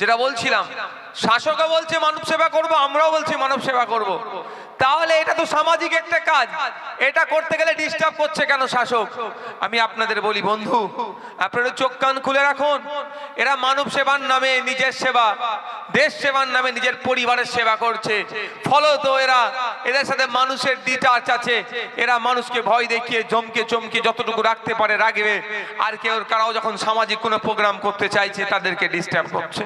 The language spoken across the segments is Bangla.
যেটা বলছিলাম শাসকও বলছে মানব সেবা করব আমরাও বলছি মানব সেবা করব। তাহলে এটা তো সামাজিক একটা কাজ। এটা করতে গেলে ডিস্টার্ব করছে কেন শাসক? আমি আপনাদের বলি, বন্ধু, আপনারা চোখ কান খুলে রাখুন। এরা মানব সেবার নামে নিজের সেবা, দেশ সেবার নামে নিজের পরিবারের সেবা করছে। ফলত এরা, এদের সাথে মানুষের ডিটাচ আছে। এরা মানুষকে ভয় দেখিয়ে, জমকে চমকে যতটুকু রাখতে পারে, রাখবে। আর কেউ, কারাও যখন সামাজিক কোনো প্রোগ্রাম করতে চাইছে, তাদেরকে ডিস্টার্ব করছে।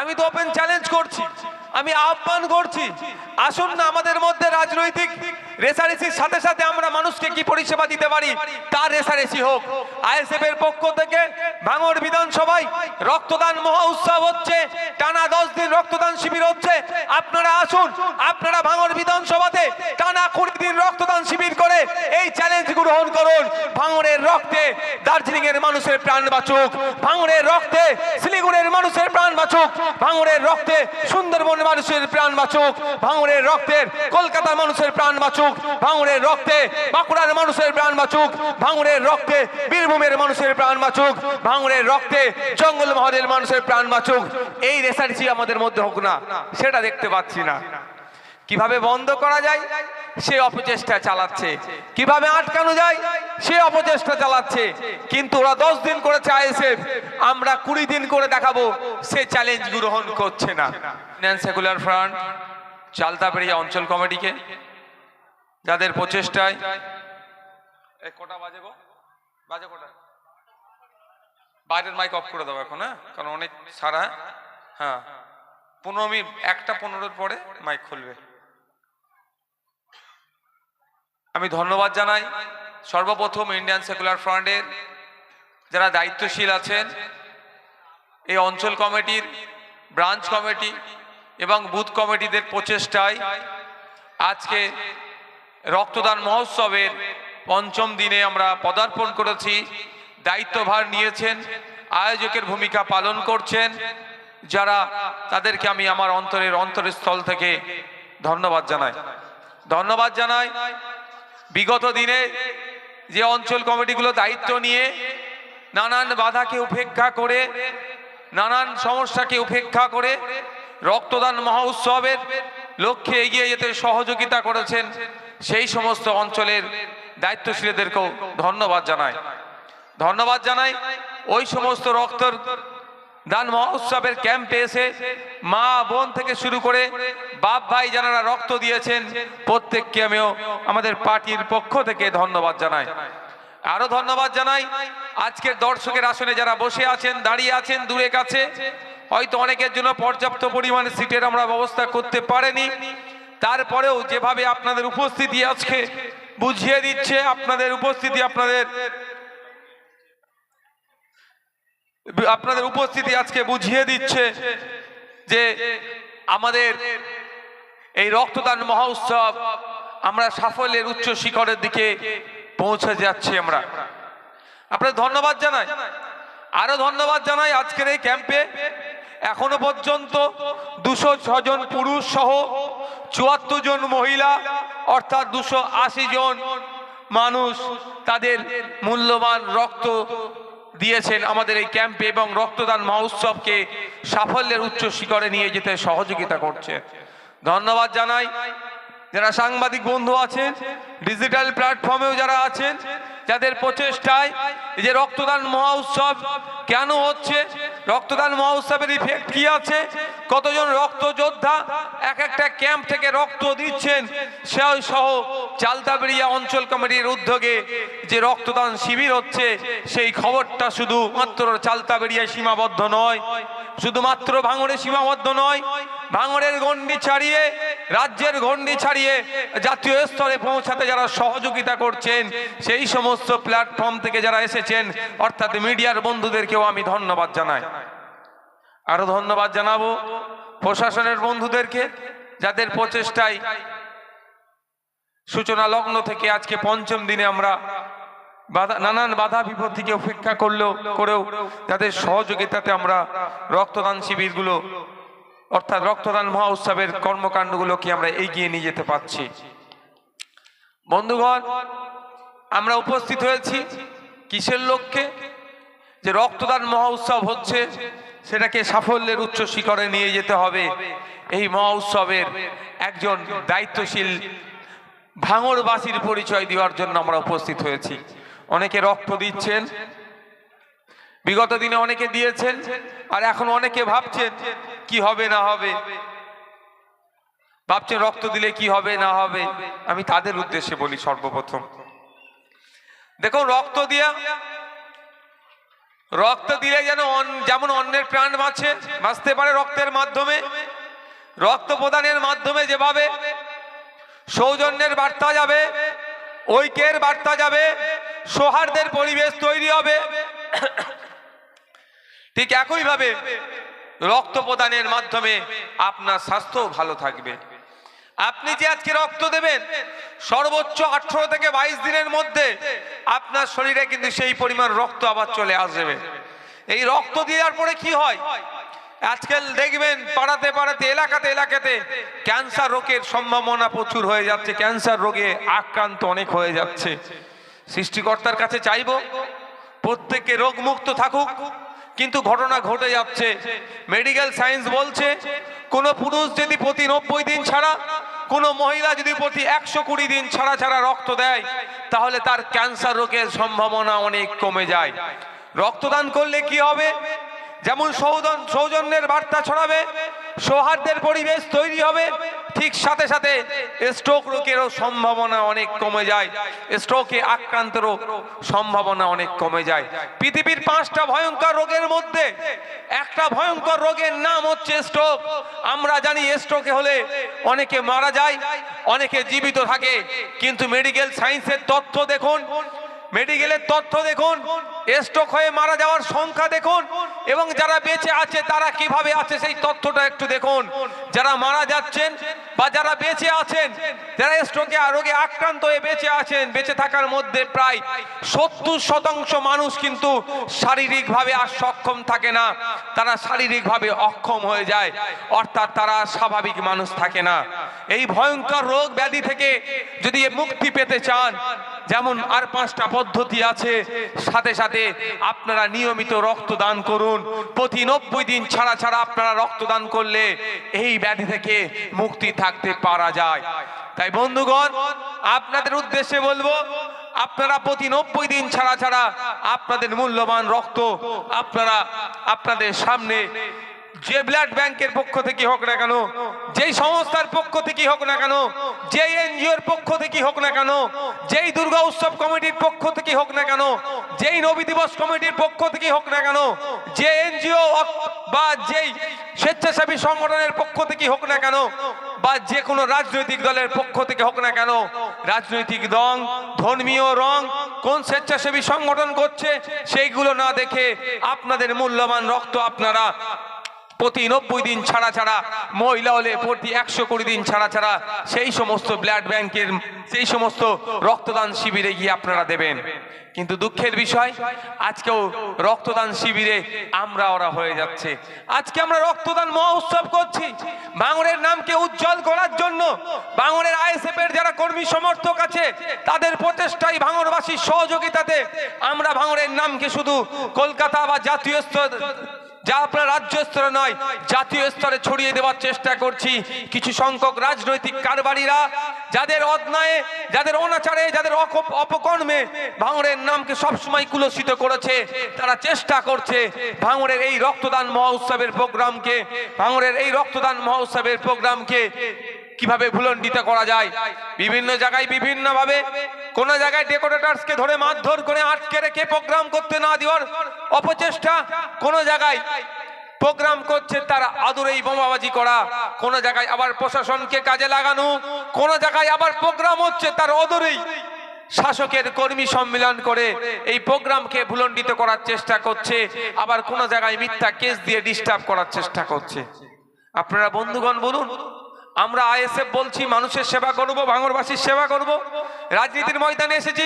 আমি তো ওপেন চ্যালেঞ্জ করছি। আমি আহ্বান করছি, আসুন না আমাদের মধ্যে রাজনৈতিক রেসারেসির সাথে সাথে আমরা মানুষকে কি পরিষেবা দিতে পারি, তার রেসারেসি হোক। আইএসএফ এর পক্ষ থেকে ভাঙড় বিধানসভায় রক্তদান মহা উৎসব হচ্ছে, টানা দশ দিন রক্তদান শিবির হচ্ছে। আপনারা আসুন, আপনারা ভাঙড় বিধানসভাতে টানা কুড়ি দিন রক্তদান শিবির করে এই চ্যালেঞ্জ গ্রহণ করুন। ভাঙরের রক্তে দার্জিলিং এর মানুষের প্রাণ বাঁচুক ভাঙরের রক্তে শিলিগুড়ির মানুষের প্রাণ বাঁচুক ভাঙরের রক্তে সুন্দরবন মানুষের প্রাণ বাঁচুক ভাঙড়ের রক্তের কলকাতার মানুষের প্রাণ বাঁচুক ভাঙড়ের রক্তে বাঁকুড়ার মানুষের প্রাণ বাঁচুক ভাঙড়ের রক্তে বীরভূমের মানুষের প্রাণ বাঁচুক ভাঙড়ের রক্তে জঙ্গল মহলের মানুষের প্রাণ বাঁচুক। এই রেসার্চি আমাদের মধ্যে হোক না, সেটা দেখতে পাচ্ছি না। কীভাবে বন্ধ করা যায়? সে অপচেষ্টা চালাচ্ছে। কীভাবে আটকানো যায়? সে অপচেষ্টা চালাচ্ছে। কিন্তু ওরা দশ দিন করেছে আইএসএফ। আমরা কুড়ি দিন করে দেখাবো, সে চ্যালেঞ্জ গ্রহণ করছে না। সেকুলার ফ্রন্ট চালতাপেড়িয়া অঞ্চল কমিটিকে, যাদের প্রচেষ্টায় কটা বাজে গো? বাজে কটা? বাইরের মাইক অফ করে দেবো এখন হ্যাঁ? কারণ অনেক সারা হ্যাঁ। পনেরো মিনিট, একটা পনেরোর পরে মাইক খুলবে। আমি ধন্যবাদ জানাই সর্বপ্রথম ইন্ডিয়ান সেকুলার ফ্রন্টের যারা দায়িত্বশীল আছেন এই অঞ্চল কমিটির, ব্রাঞ্চ কমিটি এবং বুথ কমিটিদের প্রচেষ্টায় আজকে রক্তদান মহোৎসবের পঞ্চম দিনে আমরা পদার্পণ করেছি। দায়িত্বভার নিয়েছেন, আয়োজকের ভূমিকা পালন করছেন। যারা তাদেরকে আমি আমার অন্তরের অন্তরস্থল থেকে ধন্যবাদ জানাই। ধন্যবাদ জানাই বিগত দিনে যে অঞ্চল কমিটিগুলো দায়িত্ব নিয়ে নানান বাধাকে উপেক্ষা করে, নানান সমস্যাকে উপেক্ষা করে রক্তদান মহোৎসবের লক্ষ্যে এগিয়ে যেতে সহযোগিতা করেছেন সেই সমস্ত অঞ্চলের দায়িত্বশীলদেরকেও ধন্যবাদ জানায় ধন্যবাদ জানাই ওই সমস্ত রক্ত দান মহোৎসবের ক্যাম্পে এসে মা বোন থেকে শুরু করে বাপ ভাই যারা রক্ত দিয়েছেন, প্রত্যেককে আমিও আমাদের পার্টির পক্ষ থেকে ধন্যবাদ জানাই। আরও ধন্যবাদ জানাই, আজকের দর্শকের আসনে যারা বসে আছেন, দাঁড়িয়ে আছেন, দূরে কাছে, হয়তো অনেকের জন্য পর্যাপ্ত পরিমাণে সিটের আমরা ব্যবস্থা করতে পারেনি। তারপরেও যেভাবে আপনাদের উপস্থিতি আজকে বুঝিয়ে দিচ্ছে, আপনাদের উপস্থিতি আপনাদের আপনাদের উপস্থিতি আজকে বুঝিয়ে দিচ্ছে যে আমাদের এই রক্তদান মহোৎসব আমরা সাফল্যের উচ্চ শিখরের দিকে পৌঁছে যাচ্ছি আমরা। আপনাদের ধন্যবাদ জানাই। আরও ধন্যবাদ জানাই আজকের এই ক্যাম্পে। এখনও পর্যন্ত দুশো ছজন পুরুষ সহ চুয়াত্তর জন মহিলা, অর্থাৎ দুশো জন মানুষ তাদের মূল্যবান রক্ত দিয়েছেন আমাদের এই ক্যাম্পে এবং রক্তদান মহোৎসবকে সাফল্যের উচ্চ শিখরে নিয়ে যেতে সহযোগিতা করছে। ধন্যবাদ জানাই। যারা সাংবাদিক বন্ধু আছেন ডিজিটাল প্ল্যাটফর্মেও যারা আছেন, যাদের প্রচেষ্টায় এই যে রক্তদান মহোৎসব কেন হচ্ছে, রক্তদান মহোৎসবের ইফেক্ট কি আছে, কতজন রক্ত যোদ্ধা এক একটা ক্যাম্প থেকে রক্ত দিচ্ছেন। সে সহ চালতাবেড়িয়া অঞ্চল কমিটির উদ্যোগে যে রক্তদান শিবির হচ্ছে, সেই খবরটা শুধু মাত্র চালতাবেড়িয়ায় সীমাবদ্ধ নয়, শুধুমাত্র ভাঙড়ে সীমাবদ্ধ নয়, ভাঙড়ের গণ্ডি ছাড়িয়ে, রাজ্যের গণ্ডি ছাড়িয়ে জাতীয় স্তরে পৌঁছাতে যারা সহযোগিতা করছেন, সেই সমস্ত প্ল্যাটফর্ম থেকে যারা এসেছেন, অর্থাৎ মিডিয়ার বন্ধুদেরকেও আমি ধন্যবাদ জানাই। আরও ধন্যবাদ জানাব। প্রশাসনের বন্ধুদেরকে যাদের প্রচেষ্টায় সূচনা লগ্ন থেকে আজকে পঞ্চম দিনে আমরা নানান বাধা বিপত্তিকে উপেক্ষা করলেও করেও তাদের সহযোগিতাতে আমরা রক্তদান শিবিরগুলো, অর্থাৎ রক্তদান মহা উৎসবের কর্মকাণ্ডগুলোকে আমরা এগিয়ে নিয়ে যেতে পারছি। বন্ধুগণ, আমরা উপস্থিত হয়েছি কিসের লক্ষ্যে? যে রক্তদান মহা উৎসব হচ্ছে সেটাকে সাফল্যের উচ্চ শিখরে নিয়ে যেতে হবে। এই মহা উৎসবের একজন দায়িত্বশীল ভাঙড়বাসীর পরিচয় দেওয়ার জন্য আমরা উপস্থিত হয়েছি। অনেকে রক্ত দিচ্ছেন, বিগত দিনে অনেকে দিয়েছেন, আর এখন অনেকে ভাবছেন, কি হবে না হবে? ভাবছেন রক্ত দিলে কি হবে না হবে? আমি তাদের উদ্দেশ্যে বলি সর্বপ্রথম। দেখুন, রক্ত দিয়া রক্ত দিলে যেন যেমন অন্যের প্রাণ বাঁচে, বাঁচতে পারে রক্তের মাধ্যমে। রক্ত প্রদানের মাধ্যমে যেভাবে সৌজন্যের বার্তা যাবে, ঐক্যের বার্তা যাবে, সৌহার্দের পরিবেশ তৈরি হবে। ঠিক একইভাবে রক্ত প্রদানের মাধ্যমে আপনার স্বাস্থ্য ভালো থাকবে। আপনি যে আজকে রক্ত দেবেন সর্বোচ্চ আঠারো থেকে বাইশ দিনের মধ্যে আপনার শরীরে কিন্তু সেই পরিমাণ রক্ত আবার চলে আসবে। এই রক্ত দেওয়ার পরে কি হয়? আজকাল দেখবেন পাড়াতে পাড়াতে, এলাকাতে এলাকাতে ক্যান্সার রোগের সম্ভাবনা প্রচুর হয়ে যাচ্ছে, ক্যান্সার রোগে আক্রান্ত অনেক হয়ে যাচ্ছে। সৃষ্টিকর্তার কাছে চাইব, প্রত্যেকে রোগ মুক্ত থাকুক, কিন্তু ঘটনা ঘটে যাচ্ছে। মেডিকেল সায়েন্স বলছে, কোন পুরুষ যদি প্রতি নব্বই দিন ছাড়া কোন মহিলা যদি প্রতি একশো কুড়ি দিন ছাড়া ছাড়া রক্ত দেয়, তাহলে তার ক্যান্সার রোগের সম্ভাবনা অনেক কমে যায়। রক্তদান করলে কি হবে? যেমন সৌজন সৌজন্যের বার্তা ছড়াবে, সৌহার্দ্যের পরিবেশ তৈরি হবে ঠিক সাথে সাথে স্ট্রোক রোগেরও সম্ভাবনা অনেক কমে যায়। স্ট্রোকে আক্রান্তেরও সম্ভাবনা অনেক কমে যায়। পৃথিবীর পাঁচটা ভয়ঙ্কর রোগের মধ্যে একটা ভয়ঙ্কর রোগের নাম হচ্ছে স্ট্রোক আমরা জানি স্ট্রোকে হলে অনেকে মারা যায়, অনেকে জীবিত থাকে। কিন্তু মেডিকেল সায়েন্সের তথ্য দেখুন মেডিকেলের তথ্য দেখুন, স্ট্রোক হয়ে মারা যাওয়ার সংখ্যা দেখুন, এবং যারা বেঁচে আছে তারা কীভাবে আছে সেই তথ্যটা একটু দেখুন। যারা মারা যাচ্ছেন বা যারা বেঁচে আছেন, যারা স্ট্রোকে রোগে আক্রান্ত হয়ে বেঁচে আছেন, বেঁচে থাকার মধ্যে প্রায় সত্তর শতাংশ মানুষ কিন্তু শারীরিকভাবে আর সক্ষম থাকে না। তারা শারীরিকভাবে অক্ষম হয়ে যায়, অর্থাৎ তারা স্বাভাবিক মানুষ থাকে না। এই ভয়ঙ্কর রোগ ব্যাধি থেকে যদি মুক্তি পেতে চান যেমন আর পাঁচটা পদ্ধতি আছে, সাথে সাথে আপনারা নিয়মিত রক্তদান করুন। প্রতি নব্বই দিন ছাড়া ছাড়া আপনারা রক্তদান করলে এই ব্যাধি থেকে মুক্তি থাকতে পারা যায়। তাই বন্ধুগণ, আপনাদের উদ্দেশ্যে বলব, আপনারা প্রতি নব্বই দিন ছাড়া ছাড়া আপনাদের মূল্যবান রক্ত আপনারা আপনাদের সামনে যে ব্লাড ব্যাংকের পক্ষ থেকে হোক না কেন, যেই সংস্থার পক্ষ থেকে হোক না কেন, যেই এনজিওর পক্ষ থেকে হোক না কেন, যেই দুর্গা উৎসব কমিটির পক্ষ থেকে হোক না কেন, যেই নবী দিবস কমিটির পক্ষ থেকে হোক না কেন, যে এনজিও বা যেই স্বেচ্ছাসেবী সংগঠনের পক্ষ থেকে হোক না কেন, বা যে কোনো রাজনৈতিক দলের পক্ষ থেকে হোক না কেন, রাজনৈতিক দল ধর্মীয় রং, কোন স্বেচ্ছাসেবী সংগঠন করছে সেইগুলো না দেখে আপনাদের মূল্যবান রক্ত আপনারা প্রতি নব্বই দিন ছাড়া ছাড়া মহিলা হলে প্রতি একশো কুড়ি দিন ছাড়া ছাড়া সেই সমস্ত ব্লাড ব্যাংকের, সেই সমস্ত রক্তদান শিবিরে গিয়ে আপনারা দেবেন। কিন্তু দুঃখের বিষয়, আজকেও রক্তদান শিবিরে আমরা ওরা হয়ে যাচ্ছে। আজকে আমরা রক্তদান মহোৎসব করছি। বাঙরের নামকে উজ্জ্বল করার জন্য বাঙরের আইএসএফ এর যারা কর্মী সমর্থক আছে, তাদের প্রচেষ্টায় ভাঙরবাসীর সহযোগিতাতে আমরা ভাঙরের নামকে শুধু কলকাতা বা জাতীয় স্তর যা আপনার রাজ্য স্তরে নয়, জাতীয় স্তরে ছড়িয়ে দেওয়ার চেষ্টা করছি। কিছু সংখ্যক রাজনৈতিক কারবারিরা যাদের অন্যায়ে, যাদের অনাচারে, যাদের অপকর্মে ভাঙড়ের নামকে সবসময় কুলসিত করেছে, তারা চেষ্টা করছে ভাঙড়ের এই রক্তদান মহোৎসবের প্রোগ্রামকে, ভাঙড়ের এই রক্তদান মহোৎসবের প্রোগ্রামকে কীভাবে ভুলণ্ডিত করা যায়? বিভিন্ন জায়গায় বিভিন্ন ভাবে কোন জায়গায় ডেকোরেটার্সকে ধরে মারধর করে আটকে রেখে প্রোগ্রাম করতে না দেওয়ার অপচেষ্টা, কোন জায়গায় প্রোগ্রাম করছে তারা আদুরেই বোমাবাজি করা, কোন জায়গায় আবার প্রশাসনকে কাজে লাগানো, কোন জায়গায় আবার প্রোগ্রাম হচ্ছে তার অদূরেই শাসকের কর্মী সম্মেলন করে, এই প্রোগ্রামকে ভুলণ্ডিত করার চেষ্টা করছে, আবার কোন জায়গায় মিথ্যা কেস দিয়ে ডিস্টার্ব করার চেষ্টা করছে। আপনারা বন্ধুগণ বলুন আমরা আইএসএফ বলছি, মানুষের সেবা করব ভাঙরবাসীর সেবা করব। রাজনীতির ময়দানে এসেছি,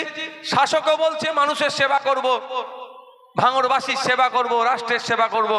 শাসকও বলছে, মানুষের সেবা করব। ভাঙরবাসীর সেবা করব, রাষ্ট্রের সেবা করব।